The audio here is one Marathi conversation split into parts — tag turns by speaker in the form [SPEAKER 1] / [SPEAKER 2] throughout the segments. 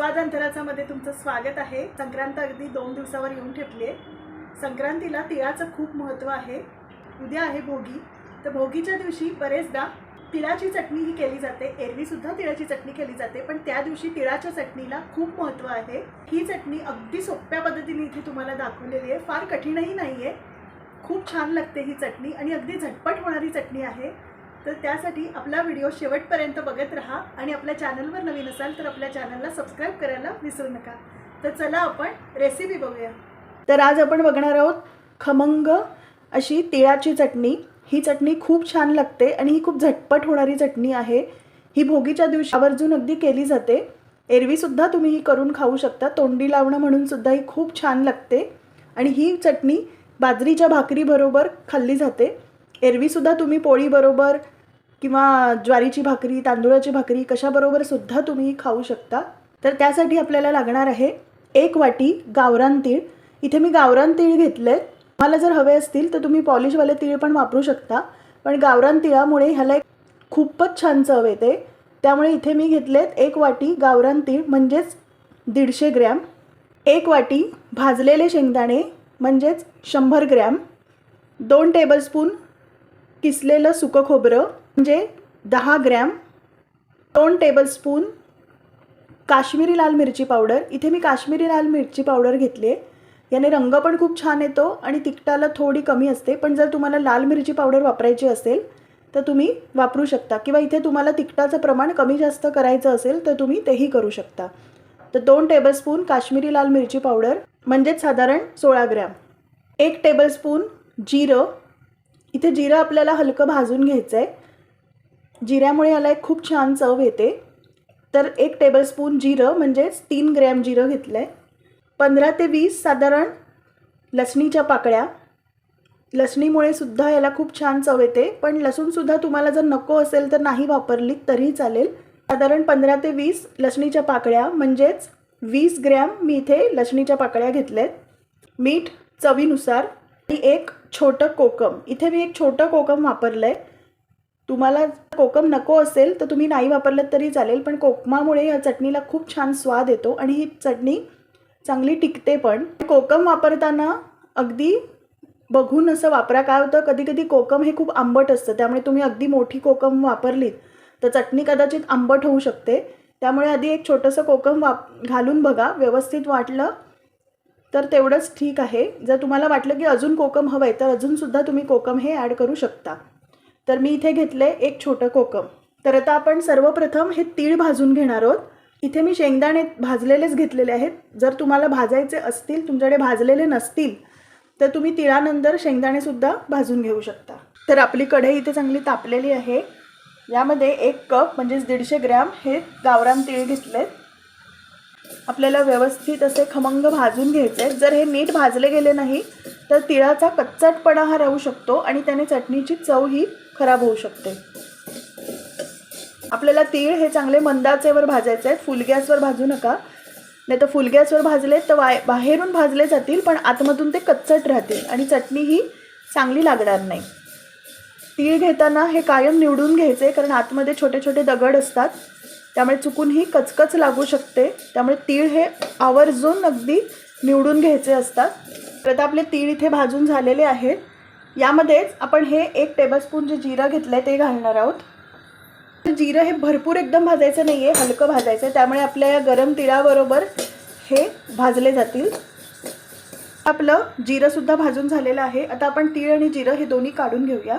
[SPEAKER 1] स्वादमध्ये तुमचं स्वागत आहे. संक्रांत अगदी दोन दिवसावर येऊन ठेपली आहे. संक्रांतीला तिळाचं खूप महत्त्व आहे. उद्या आहे भोगी. तर भोगीच्या दिवशी बरेचदा तिळाची चटणी ही केली जाते. एरवीसुद्धा तिळाची चटणी केली जाते. पण त्या दिवशी तिळाच्या चटणीला खूप महत्त्व आहे. ही चटणी अगदी सोप्या पद्धतीने इथे तुम्हाला दाखवलेली आहे. फार कठीणही नाही आहे खूप छान लागते ही चटणी आणि अगदी झटपट होणारी चटणी आहे. तर त्यासाठी आपला व्हिडिओ शेवटपर्यंत बघत राहा आणि आपल्या चॅनलवर नवीन असाल तर आपल्या चॅनलला सबस्क्राईब करायला विसरू नका. तर चला आपण रेसिपी बघूया. तर आज आपण बघणार आहोत खमंग अशी तिळाची चटणी. ही चटणी खूप छान लागते आणि ही खूप झटपट होणारी चटणी आहे. ही भोगीच्या दिवशी आवर्जून अगदी केली जाते. एरवीसुद्धा तुम्ही ही करून खाऊ शकता. तोंडी लावणं म्हणून सुद्धा ही खूप छान लागते. आणि ही चटणी बाजरीच्या भाकरीबरोबर खाल्ली जाते. एरवीसुद्धा तुम्ही पोळीबरोबर किंवा ज्वारीची भाकरी तांदूळाची भाकरी कशाबरोबर सुद्धा तुम्ही खाऊ शकता? तर त्यासाठी आपल्याला लागणार आहे एक वाटी गावरान तीळ. इथे मी गावरान तीळ घेतले तुम्हाला जर हवे असतील तर तुम्ही पॉलिशवाले तीळ पण वापरू शकता. पण गावरान तिळामुळे ह्याला एक खूपच छान चव येते. त्यामुळे इथे मी घेतलेत एक वाटी गावरान तीळ म्हणजेच दीडशे ग्रॅम. एक वाटी भाजलेले शेंगदाणे म्हणजेच शंभर ग्रॅम. दोन टेबलस्पून किसलेलं सुकं खोबरं. म्हणजे दहा ग्रॅम दोन टेबलस्पून काश्मीरी लाल मिरची पावडर. इथे मी काश्मीरी लाल मिरची पावडर घेतली आहे. याने रंग पण खूप छान येतो आणि तिखटाला थोडी कमी असते. पण जर तुम्हाला लाल मिरची पावडर वापरायची असेल तर तुम्ही वापरू शकता. किंवा इथे तुम्हाला तिखटाचं प्रमाण कमी जास्त करायचं असेल तर तुम्ही तेही करू शकता. तर दोन टेबलस्पून काश्मीरी लाल मिरची पावडर म्हणजेच साधारण सोळा ग्रॅम. एक टेबलस्पून जिरं. इथे जिरं आपल्याला हलकं भाजून घ्यायचं आहे जिऱ्यामुळे याला एक खूप छान चव येते. तर एक टेबलस्पून जिरं म्हणजेच तीन ग्रॅम जिरं घेतलं आहे पंधरा ते वीस साधारण लसणीच्या पाकळ्या. लसणीमुळे सुद्धा याला खूप छान चव येते. पण लसूणसुद्धा तुम्हाला जर नको असेल तर नाही वापरली तरीही चालेल. साधारण पंधरा ते वीस लसणीच्या पाकळ्या म्हणजेच वीस ग्रॅम मी इथे लसणीच्या पाकळ्या घेतल्यात. मीठ चवीनुसार आणि एक छोटं कोकम. इथे मी एक छोटं कोकम वापरलं आहे तुम्हाला कोकम नको असेल तर तुम्ही नाही वापरलं तरी चालेल पण कोकमामुळे या चटणीला खूप छान स्वाद येतो आणि ही चटणी चांगली टिकते पण. कोकम वापरताना अगदी बघून असं वापरा. काय होतं कधी कधी कोकम हे खूप आंबट असतं त्यामुळे तुम्ही अगदी मोठी कोकम वापरलीत तर चटणी कदाचित आंबट होऊ शकते. त्यामुळे आधी एक छोटंसं कोकम वाप घालून बघा व्यवस्थित वाटलं तर तेवढंच ठीक आहे. जर तुम्हाला वाटलं की अजून कोकम हवं आहे तर अजूनसुद्धा तुम्ही कोकम हे ॲड करू शकता. तर मी इथे घेतलं आहे एक छोटं कोकम. तर आता आपण सर्वप्रथम हे तीळ भाजून घेणार आहोत. इथे मी शेंगदाणे भाजलेलेच घेतलेले आहेत. जर तुम्हाला भाजायचे असतील तुमच्याकडे भाजलेले नसतील तर तुम्ही तिळानंतर शेंगदाणेसुद्धा भाजून घेऊ शकता. तर आपली कढई इथे चांगली तापलेली आहे. यामध्ये एक कप म्हणजेच दीडशे ग्रॅम हे गावरान तीळ घेतले आपल्याला व्यवस्थित असे खमंग भाजून घ्यायचे आहेत. जर हे नीट भाजले गेले नाही तर तिळाचा कच्चटपणा हा राहू शकतो आणि त्याने चटणीची चव ही खराब होऊ शकते. आपल्याला तीळ हे चांगले मंदाचेवर भाजायचे आहेत फुल गॅसवर भाजू नका. नाही तर फुल गॅसवर भाजले तर वाय बाहेरून भाजले जातील पण आतमधून ते कच्चट राहतील आणि चटणी ही चांगली लागणार नाही. तीळ घेताना हे कायम निवडून घ्यायचे कारण आतमध्ये छोटे छोटे दगड असतात. त्यामुळे चुकून ही कचकच लागू शकते. त्यामुळे तीळ हे आवर्जून अगदी निवडून घ्यायचे असतात. तर आता आपले तीळ इथे भाजून झालेले आहेत. यामध्येच आपण हे एक टेबलस्पून जे जिरं घेतलं आहे ते घालणार आहोत. जिरं हे भरपूर एकदम भाजायचं नाही आहे हलकं भाजायचं आहे. त्यामुळे आपल्या या गरम तिळाबरोबर हे भाजले जातील. आपलं जिरंसुद्धा भाजून झालेलं आहे. आता आपण तीळ आणि जिरं हे दोन्ही काढून घेऊया.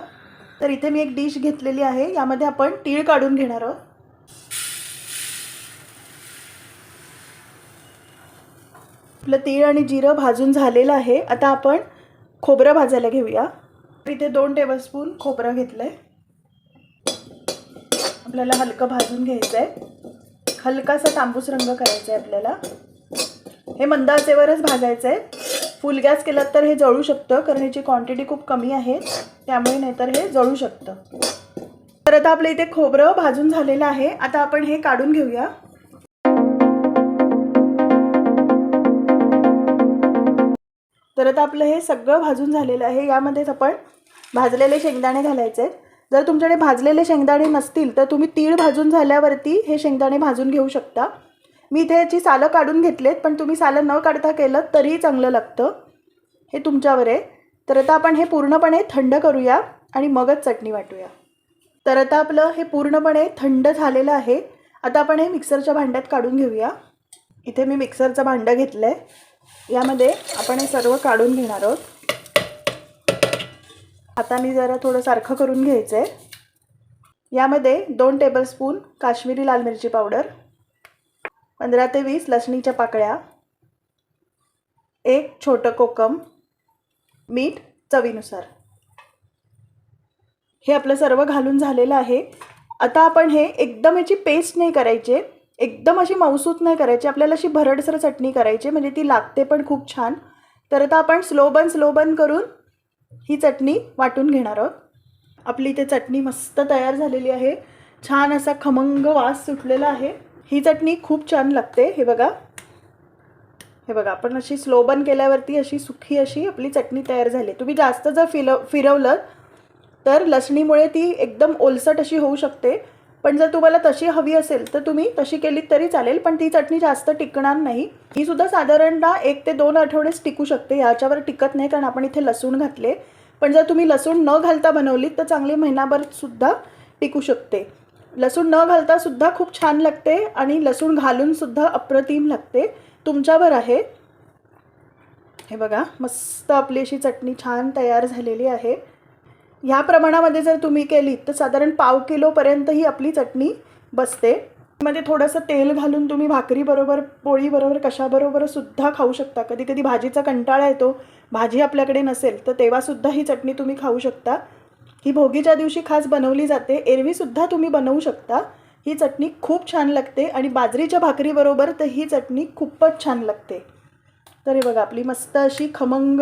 [SPEAKER 1] तर इथे मी एक डिश घेतलेली आहे. यामध्ये आपण तीळ काढून घेणार आहोत. आपलं तीळ आणि जिरं भाजून झालेलं आहे. आता आपण खोबरं भाजायला घेऊया. इथे दोन टेबलस्पून खोबरं घेतलं आहे आपल्याला हलकं भाजून घ्यायचं आहे हलकासा तांबूस रंग करायचा आहे आपल्याला. हे मंद आचेवरच भाजायचं आहे फुल गॅस केलात तर हे जळू शकतं कारण ह्याची क्वांटिटी खूप कमी आहे. त्यामुळे नाहीतर हे जळू शकतं. तर आता आपलं इथे खोबरं भाजून झालेलं आहे. आता आपण हे काढून घेऊया. तर आता आपलं हे सगळं भाजून झालेलं आहे. यामध्येच आपण भाजलेले शेंगदाणे घालायचे आहेत. जर तुमच्याकडे भाजलेले शेंगदाणे नसतील तर तुम्ही तीळ भाजून झाल्यावरती हे शेंगदाणे भाजून घेऊ शकता. मी इथे याची सालं काढून घेतलेत पण तुम्ही सालं न काढता केलं तरीही चांगलं लागतं. हे तुमच्यावर आहे. तर आता आपण हे पूर्णपणे थंड करूया आणि मगच चटणी वाटूया. तर आता आपलं हे पूर्णपणे थंड झालेलं आहे. आता आपण हे मिक्सरच्या भांड्यात काढून घेऊया. इथे मी मिक्सरचं भांडं घेतलं आहे यामध्ये आपण हे सर्व काढून घेणार आहोत. हाताने जरा थोडं सारखं करून घ्यायचं आहे यामध्ये दोन टेबलस्पून काश्मीरी लाल मिरची पावडर पंधरा ते वीस लसणीच्या पाकळ्या एक छोटं कोकम मीठ चवीनुसार. हे आपलं सर्व घालून झालेलं आहे. आता आपण हे एकदम याची पेस्ट नाही करायचे. एकदम अशी मौसूत नाही करायची आपल्याला अशी भरडसर चटणी करायची म्हणजे ती लागते पण खूप छान. तर आता आपण स्लो बन स्लो बन करून ही चटणी वाटून घेणार आहोत. आपली इथे चटणी मस्त तयार झालेली आहे. छान असा खमंग वास सुटलेला आहे. ही चटणी खूप छान लागते हे बघा. हे बघा आपण अशी स्लो बन केल्यावरती अशी सुखी अशी आपली चटणी तयार झाली. तुम्ही जास्त जर फिरव फिरवलं तर लसणीमुळे ती एकदम ओलसट अशी होऊ शकते. पण जर तुम्हाला तशी हवी असेल तर तुम्ही तशी केलीत तरी चालेल पण ती चटणी जास्त टिकणार नाही. ही सुद्धा साधारणतः एक ते दोन आठवडेच टिकू शकते याच्यावर टिकत नाही कारण आपण इथे लसूण घातले. पण जर तुम्ही लसूण न घालता बनवलीत तर चांगली महिनाभर सुद्धा टिकू शकते. लसूण न घालता सुद्धा खूप छान लागते आणि लसूण घालून सुद्धा अप्रतिम लागते. तुमच्यावर आहे. हे बघा मस्त आपली अशी चटणी छान तयार झालेली आहे. ह्या प्रमाणामध्ये जर तुम्ही केलीत तर साधारण पाव किलोपर्यंत ही आपली चटणी बसते. मध्ये थोडंसं तेल घालून तुम्ही भाकरीबरोबर पोळीबरोबर कशाबरोबर सुद्धा खाऊ शकता. कधी कधी भाजीचा कंटाळा येतो भाजी आपल्याकडे नसेल तर तेव्हासुद्धा ही चटणी तुम्ही खाऊ शकता. ही भोगीच्या दिवशी खास बनवली जाते. एरवीसुद्धा तुम्ही बनवू शकता. ही चटणी खूप छान लागते आणि बाजरीच्या भाकरीबरोबर तर ही चटणी खूपच छान लागते. तर हे बघा आपली मस्त अशी खमंग